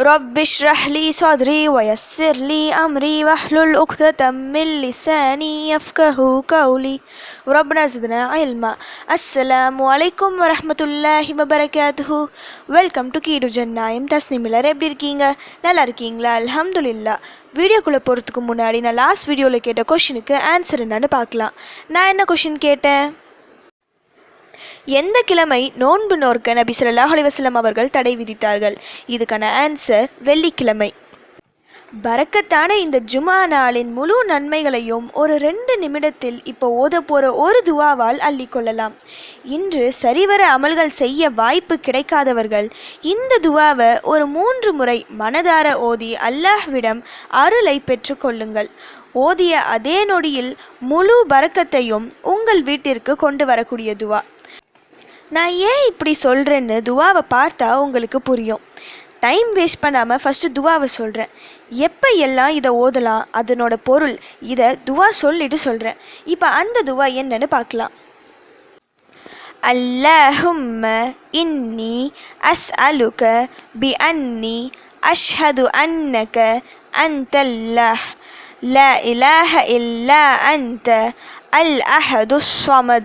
رب اشرح لي صدري ويسر لي أمري واحلل عقدة من لساني يفقه قولي ربنا زدنا علما السلام عليكم ورحمة الله وبركاته welcome to கீடு ஜன்னாயம் Tasnim எல்லாரும் எப்படி இருக்கீங்க நல்லா இருக்கீங்களா அல்ஹம்துலில்லா வீடியோக்குள்ளே போகிறதுக்கு முன்னாடி நான் லாஸ்ட் வீடியோவில் கேட்ட கொஷினுக்கு ஆன்சர் என்னன்னு பார்க்கலாம் நான் என்ன கொஷின் கேட்டேன் எந்த கிழமை நோன்பு நோர்க்க நபி சொல்லாஹ் அலைஹி அவர்கள் தடை விதித்தார்கள்? இதுக்கான ஆன்சர் வெள்ளிக்கிழமை. பறக்கத்தான இந்த ஜுமா நாளின் முழு நன்மைகளையும் ஒரு ரெண்டு நிமிடத்தில் இப்போ ஓத போகிற ஒரு துவாவால் அள்ளிக்கொள்ளலாம் இன்று சரிவர அமல்கள் செய்ய வாய்ப்பு கிடைக்காதவர்கள் இந்த துவாவை ஒரு மூன்று முறை மனதார ஓதி அல்லாஹ்விடம் அருளை பெற்றுக்கொள்ளுங்கள் ஓதிய அதே நொடியில் முழு பறக்கத்தையும் உங்கள் வீட்டிற்கு கொண்டு வரக்கூடிய துவா. நான் ஏன் இப்படி சொல்கிறேன்னு துவாவை பார்த்தா உங்களுக்கு புரியும் டைம் வேஸ்ட் பண்ணாமல் ஃபஸ்ட்டு துவாவை சொல்கிறேன் எப்போ எல்லாம் இதை ஓதலாம் அதனோட பொருள் இதை துவா சொல்லிட்டு சொல்கிறேன் இப்போ அந்த துவா என்னன்னு பார்க்கலாம் اللهم إني أسألك بأني أشهد أنك أنت الله لا إله إلا أنت الأحد الصمد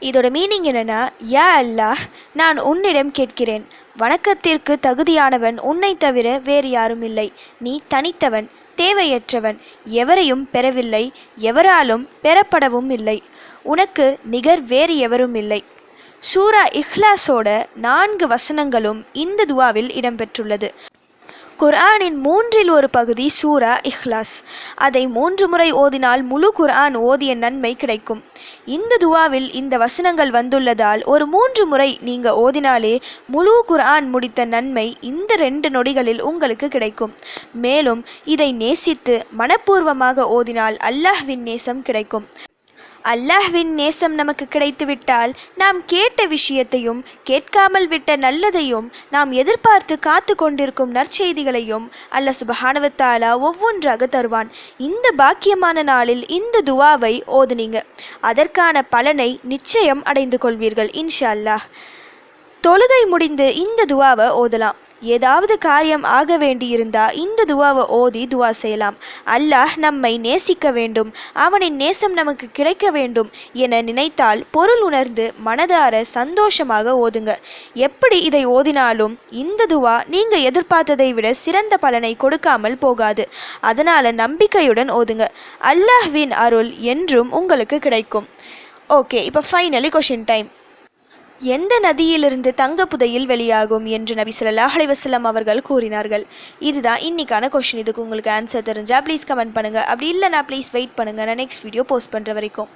இதோட மீனிங் என்னென்னா யா அல்லாஹ் நான் உன்னிடம் கேட்கிறேன். வணக்கத்திற்கு தகுதியானவன் உன்னை தவிர வேறு யாரும் இல்லை. நீ தனித்தவன் தேவையற்றவன். எவரையும் பெறவில்லை எவராலும் பெறப்படவும் இல்லை. உனக்கு நிகர் வேறு எவரும் இல்லை. சூரா இஹ்லாஸோட நான்கு வசனங்களும் இந்த துவாவில் இடம்பெற்றுள்ளது. குர்ஆனின் மூன்றில் ஒரு பகுதி சூரா இஹ்லாஸ். அதை மூன்று முறை ஓதினால் முழு குர்ஆன் ஓதிய நன்மை கிடைக்கும். இந்த துவாவில் இந்த வசனங்கள் வந்துள்ளதால் ஒரு மூன்று முறை நீங்க ஓதினாலே முழு குர்ஆன் முடித்த நன்மை இந்த ரெண்டு நொடிகளில் உங்களுக்கு கிடைக்கும். மேலும் இதை நேசித்து மனப்பூர்வமாக ஓதினால் அல்லாஹ்வின் நேசம் கிடைக்கும். அல்லாஹ்வின் நேசம் நமக்கு கிடைத்துவிட்டால் நாம் கேட்ட விஷயத்தையும் கேட்காமல் விட்ட நல்லதையும் நாம் எதிர்பார்த்து காத்து கொண்டிருக்கும் நற்செய்திகளையும் அல்ல சுபஹானவத்தாலா ஒவ்வொன்றாக தருவான். இந்த பாக்கியமான நாளில் இந்த துவாவை ஓதுனீங்க. அதற்கான பலனை நிச்சயம் அடைந்து கொள்வீர்கள் இன்ஷா அல்லாஹ். தொழுகை முடிந்து இந்த துவாவை ஓதலாம். ஏதாவது காரியம் ஆக வேண்டியிருந்தா இந்த துவாவை ஓதி துவா செய்யலாம். அல்லாஹ் நம்மை நேசிக்க வேண்டும். அவனின் நேசம் நமக்கு கிடைக்க வேண்டும் என நினைத்தால் பொருள் உணர்ந்து மனதார சந்தோஷமாக ஓதுங்க. எப்படி இதை ஓதினாலும் இந்த துவா நீங்க எதிர்பார்த்ததை விட சிறந்த பலனை கொடுக்காமல் போகாது. அதனால நம்பிக்கையுடன் ஓதுங்க. அல்லாஹ்வின் அருள் என்றும் உங்களுக்கு கிடைக்கும். ஓகே இப்போ ஃபைனலி கொஷின் டைம் எந்த நதியிலிருந்து தங்க புதையில் வெளியாகும் என்று நபி சொல்லாஹ் அலைஹி அவர்கள் கூறினார்கள். இதுதான் இன்னைக்கான கொஷின் இதுக்கு உங்களுக்கு ஆன்சர் தெரிஞ்சா ப்ளீஸ் கமெண்ட் பண்ணுங்கள் அப்படி இல்லைனா ப்ளீஸ் வெயிட் பண்ணுங்க. நான் நெக்ஸ்ட் வீடியோ போஸ்ட் பண்ணுற வரைக்கும்.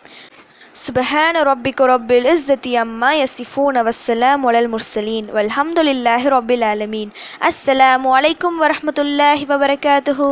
சுபஹான ரப்பிக்கு ரப்பில் இஸ்தத்தி அம்மா யசிஃபூன் அவசலாம் வலல் முர்சலீன் வல்ஹம்துலில்லாஹி ரப்பில் ஆலமீன். அஸ்ஸலாமு அலைக்கும் வரமத்துல்லாஹி வபரகாத்துஹு.